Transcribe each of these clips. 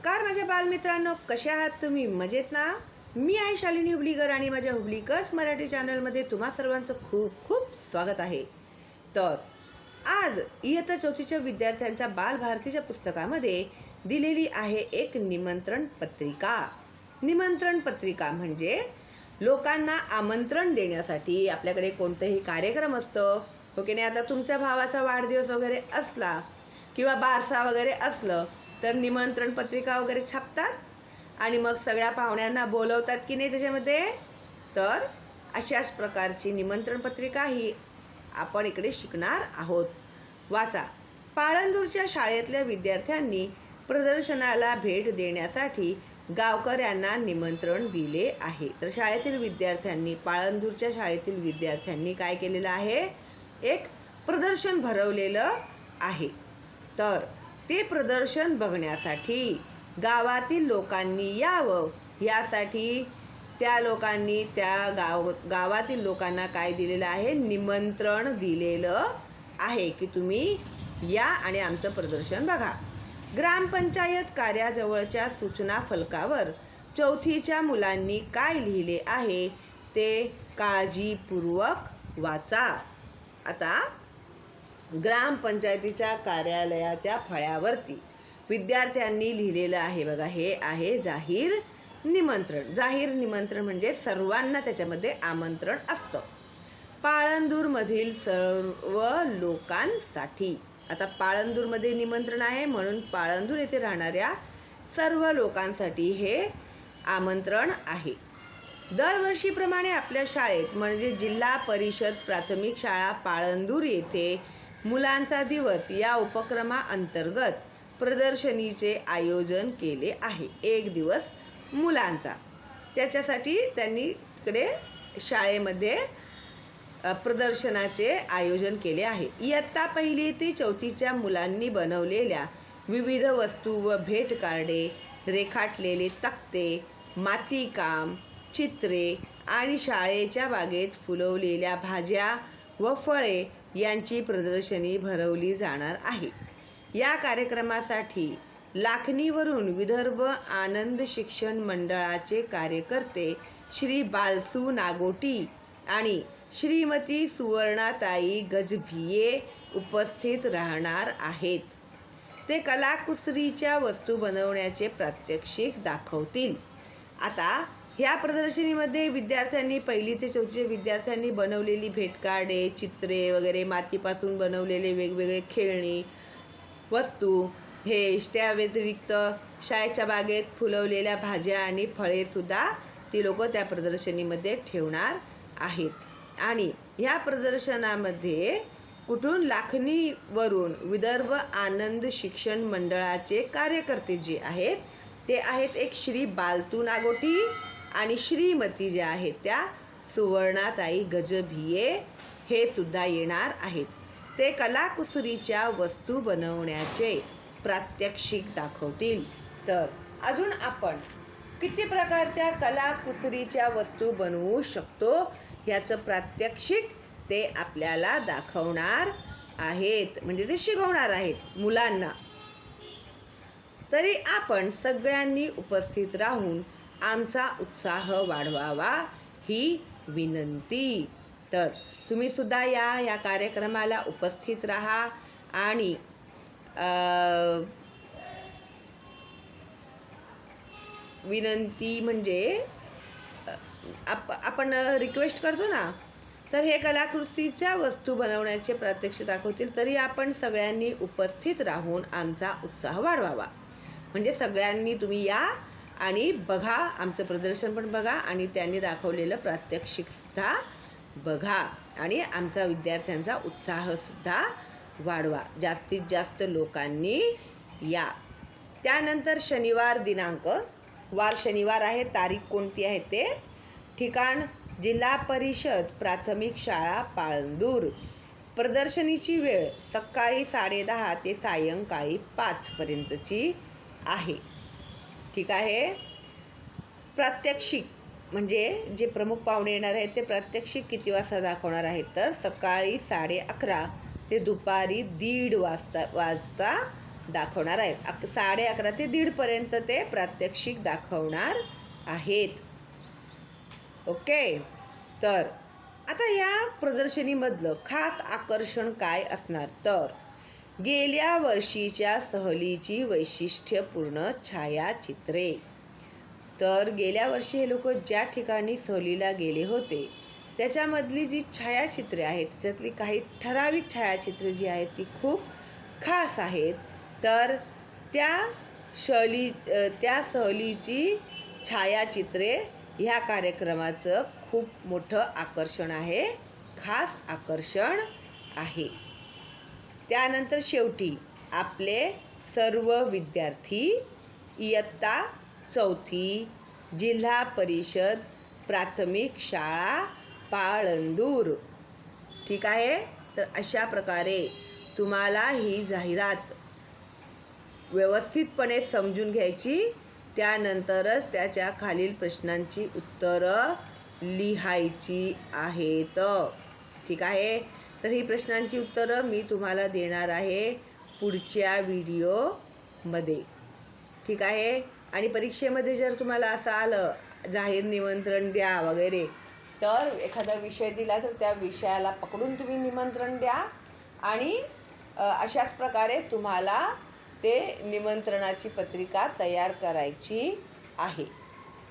नमस्कार माझ्या बालमित्रांनो कसे आहात तुम्ही? मजेत ना? मी आहे शालिनी हुबलीकर आणि माझ्या हुबलीकर्स मराठी चॅनलमध्ये तुम्हा सर्वांचं खूप खूप स्वागत आहे. तर आज इयत्ता चौथीच्या विद्यार्थ्यांच्या बालभारतीच्या पुस्तकामध्ये दिलेली आहे एक निमंत्रण पत्रिका. निमंत्रण पत्रिका म्हणजे लोकांना आमंत्रण देण्यासाठी आपल्याकडे कोणतंही कार्यक्रम असतं. हो ओके नाही? आता तुमच्या भावाचा वाढदिवस वगैरे असला किंवा बारसा वगैरे असलं तर निमंत्रण पत्रिका वगैरे छापतात आणि मग सगळ्या पाहुण्यांना बोलवतात की नाही त्याच्यामध्ये. तर अशाच प्रकारची निमंत्रण पत्रिका ही आपण इकडे शिकणार आहोत. वाचा. पाळंदूरच्या शाळेतल्या विद्यार्थ्यांनी प्रदर्शनाला भेट देण्यासाठी गावकऱ्यांना निमंत्रण दिले आहे. तर शाळेतील विद्यार्थ्यांनी पाळंदूरच्या शाळेतील विद्यार्थ्यांनी काय केलेलं आहे? एक प्रदर्शन भरवलेलं आहे. तर ते प्रदर्शन बघण्यासाठी गावातील लोकांनी यावं यासाठी त्या लोकांनी त्या गाव गावातील लोकांना काय दिलेलं आहे? निमंत्रण दिलेलं आहे की तुम्ही या आणि आमचं प्रदर्शन बघा. ग्रामपंचायत कार्याजवळच्या सूचना फलकावर चौथीच्या मुलांनी काय लिहिले आहे ते काळजीपूर्वक वाचा. आता ग्रामपंचायतीच्या कार्यालयाच्या फळ्यावरती विद्यार्थ्यांनी लिहिलेलं आहे बघा हे आहे जाहीर निमंत्रण. जाहीर निमंत्रण म्हणजे सर्वांना त्याच्यामध्ये आमंत्रण असतं. पाळंदूरमधील सर्व लोकांसाठी. आता पाळंदूरमध्ये निमंत्रण आहे म्हणून पाळंदूर येथे राहणाऱ्या सर्व लोकांसाठी हे आमंत्रण आहे. दरवर्षीप्रमाणे आपल्या शाळेत म्हणजे जिल्हा परिषद प्राथमिक शाळा पाळंदूर येथे मुलांचा दिवस या उपक्रमाअंतर्गत प्रदर्शनीचे आयोजन केले आहे. एक दिवस मुलांचा. त्याच्यासाठी त्यांनी तिकडे शाळेमध्ये प्रदर्शनाचे आयोजन केले आहे. इयत्ता पहिली ते चौथीच्या मुलांनी बनवलेल्या विविध वस्तू व भेटकार्डे रेखाटलेले तक्ते मातीकाम चित्रे आणि शाळेच्या बागेत फुलवलेल्या भाज्या व फळे यांची प्रदर्शनी भरवली जाणार आहे. या कार्यक्रमासाठी लाखणीवरून विदर्भ आनंद शिक्षण मंडळाचे कार्यकर्ते श्री बालसू नागोटी आणि श्रीमती सुवर्णाताई गजभिये उपस्थित राहणार आहेत. ते कलाकुसरीच्या वस्तू बनवण्याचे प्रात्यक्षिक दाखवतील. आता ह्या प्रदर्शनीमध्ये विद्यार्थ्यांनी पहिली ते चौथीच्या विद्यार्थ्यांनी बनवलेली भेटकार्डे चित्रे वगैरे मातीपासून बनवलेले वेगवेगळे खेळणी वस्तू हे त्या व्यतिरिक्त शाळेच्या बागेत फुलवलेल्या भाज्या आणि फळेसुद्धा ती लोक त्या प्रदर्शनीमध्ये ठेवणार आहेत. आणि ह्या प्रदर्शनामध्ये कुठून लाखणीवरून विदर्भ आनंद शिक्षण मंडळाचे कार्यकर्ते जे आहेत ते आहेत एक श्री बालतू नागोटी. आणि श्रीमती ज्या आहेत त्या सुवर्णाताई गजभिये हे सुद्धा येणार आहेत. ते कलाकुसरीच्या वस्तू बनवण्याचे प्रात्यक्षिक दाखवतील. तर अजून आपण किती प्रकारच्या कलाकुसरीच्या वस्तू बनवू शकतो ह्याचं प्रात्यक्षिक ते आपल्याला दाखवणार आहेत. म्हणजे ते शिकवणार आहेत मुलांना. तरी आपण सगळ्यांनी उपस्थित राहून आमचा उत्साह वाढवावा ही विनंती. तर तुम्ही सुद्धा या या कार्यक्रमाला उपस्थित राहा आणि विनंती म्हणजे आप आपण रिक्वेस्ट करतो ना तर हे कलाकृतीच्या वस्तू बनवण्याचे प्रात्यक्ष दाखवतील तरी आपण सगळ्यांनी उपस्थित राहून आमचा उत्साह वाढवावा. म्हणजे सगळ्यांनी तुम्ही या आणि बघा आमचं प्रदर्शन पण बघा आणि त्यांनी दाखवलेलं प्रात्यक्षिकसुद्धा बघा. आणि आमचा विद्यार्थ्यांचा उत्साहसुद्धा वाढवा. जास्तीत जास्त लोकांनी या. त्यानंतर शनिवार दिनांक. वार शनिवार आहे तारीख कोणती आहे ते? ठिकाण जिल्हा परिषद प्राथमिक शाळा पाळंदूर. प्रदर्शनीची वेळ सकाळी साडेदहा ते सायंकाळी पाचपर्यंतची आहे. ठीक आहे. प्रात्यक्षिक म्हणजे जे प्रमुख पाहुणे येणार आहेत ते प्रात्यक्षिक किती वाजता दाखवणार आहेत तर? सकाळी साडे अकरा ते दुपारी दीड वाजता वाजता दाखवणार आहेत. अक साडे अकरा ते दीडपर्यंत ते प्रात्यक्षिक दाखवणार आहेत. ओके? तर आता या प्रदर्शनीमधलं खास आकर्षण काय असणार? तर गेल्या वर्षीच्या सहलीची वैशिष्ट्यपूर्ण छायाचित्रे. तर गेल्या वर्षी हे लोक ज्या ठिकाणी सहलीला गेले होते त्याच्यामधली जी छायाचित्रे आहेत त्याच्यातली काही ठराविक छायाचित्रे जी आहेत ती खूप खास आहेत. तर त्या शैली त्या सहलीची छायाचित्रे ह्या कार्यक्रमाचं खूप मोठं आकर्षण आहे खास आकर्षण आहे. त्यानंतर शेवटी आपले सर्व विद्यार्थी इयत्ता चौथी जिल्हा परिषद प्राथमिक शाळा पाळंदूर. ठीक आहे? तर अशा प्रकारे तुम्हाला ही जाहिरात व्यवस्थितपणे समजून घ्यायची. त्यानंतरच त्याच्या खालील प्रश्नांची उत्तरं लिहायची आहेत. ठीक आहे? तर ही प्रश्नांची उत्तरं मी तुम्हाला देणार आहे पुढच्या व्हिडिओमध्ये ठीक आहे? आणि परीक्षेमध्ये जर तुम्हाला असं आलं जाहीर निमंत्रण द्या वगैरे तर एखादा विषय दिला तर त्या विषयाला पकडून तुम्ही निमंत्रण द्या आणि अशाच प्रकारे तुम्हाला ते निमंत्रणाची पत्रिका तयार करायची आहे.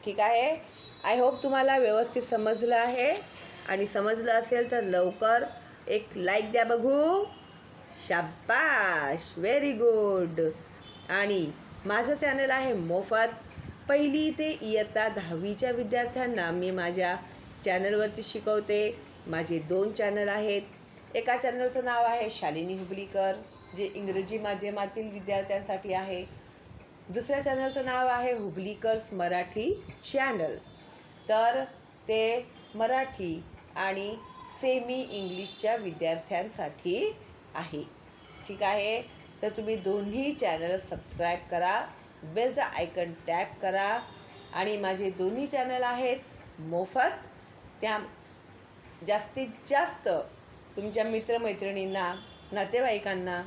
ठीक आहे? आय होप तुम्हाला व्यवस्थित समजलं आहे. आणि समजलं असेल तर लवकर एक लाईक द्या बघू. शाबाश. व्हेरी गुड आणि माझं चॅनल आहे मोफत. पहिली ते इयत्ता दहावीच्या विद्यार्थ्यांना मी माझ्या चॅनलवरती शिकवते. माझे दोन चॅनल आहेत. एका चॅनलचं नाव आहे शालिनी हुबलीकर जे इंग्रजी माध्यमातील विद्यार्थ्यांसाठी आहे. दुसऱ्या चॅनलचं नाव आहे हुबलीकर्स मराठी चॅनल तर ते मराठी आणि सेमी इंग्लिशच्या विद्यार्थ्यांसाठी आहे. ठीक आहे? तर तुम्ही दोन्ही चॅनल सबस्क्राईब करा बेलचा आयकन टॅप करा आणि माझे दोन्ही चॅनल आहेत मोफत. त्या जास्तीत जास्त तुमच्या मित्रमैत्रिणींना नातेवाईकांना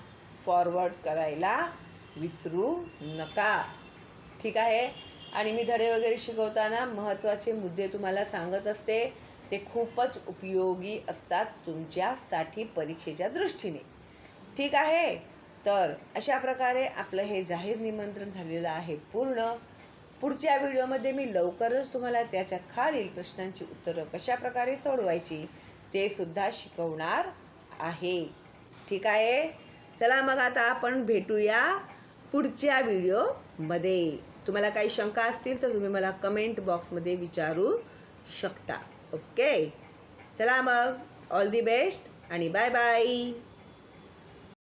फॉरवर्ड करायला विसरू नका. ठीक आहे? आणि मी धडे वगैरे शिकवताना महत्त्वाचे मुद्दे तुम्हाला सांगत असते. ते खूपच उपयोगी असतात तुमच्यासाठी परीक्षेच्या दृष्टीने. ठीक आहे? तर अशा प्रकारे आपलं हे जाहीर निमंत्रण झालेलं आहे पूर्ण. पुढच्या व्हिडिओमध्ये मी लवकरच तुम्हाला त्याच्या खालील प्रश्नांची उत्तरं कशा प्रकारे सोडवायची ते सुद्धा शिकवणार आहे. ठीक आहे? चला मग आता आपण भेटूया पुढच्या व्हिडिओमध्ये. तुम्हाला काही शंका असतील तर तुम्ही मला कमेंट बॉक्समध्ये विचारू शकता. ओके चला मग ऑल दी बेस्ट आणि बाय बाय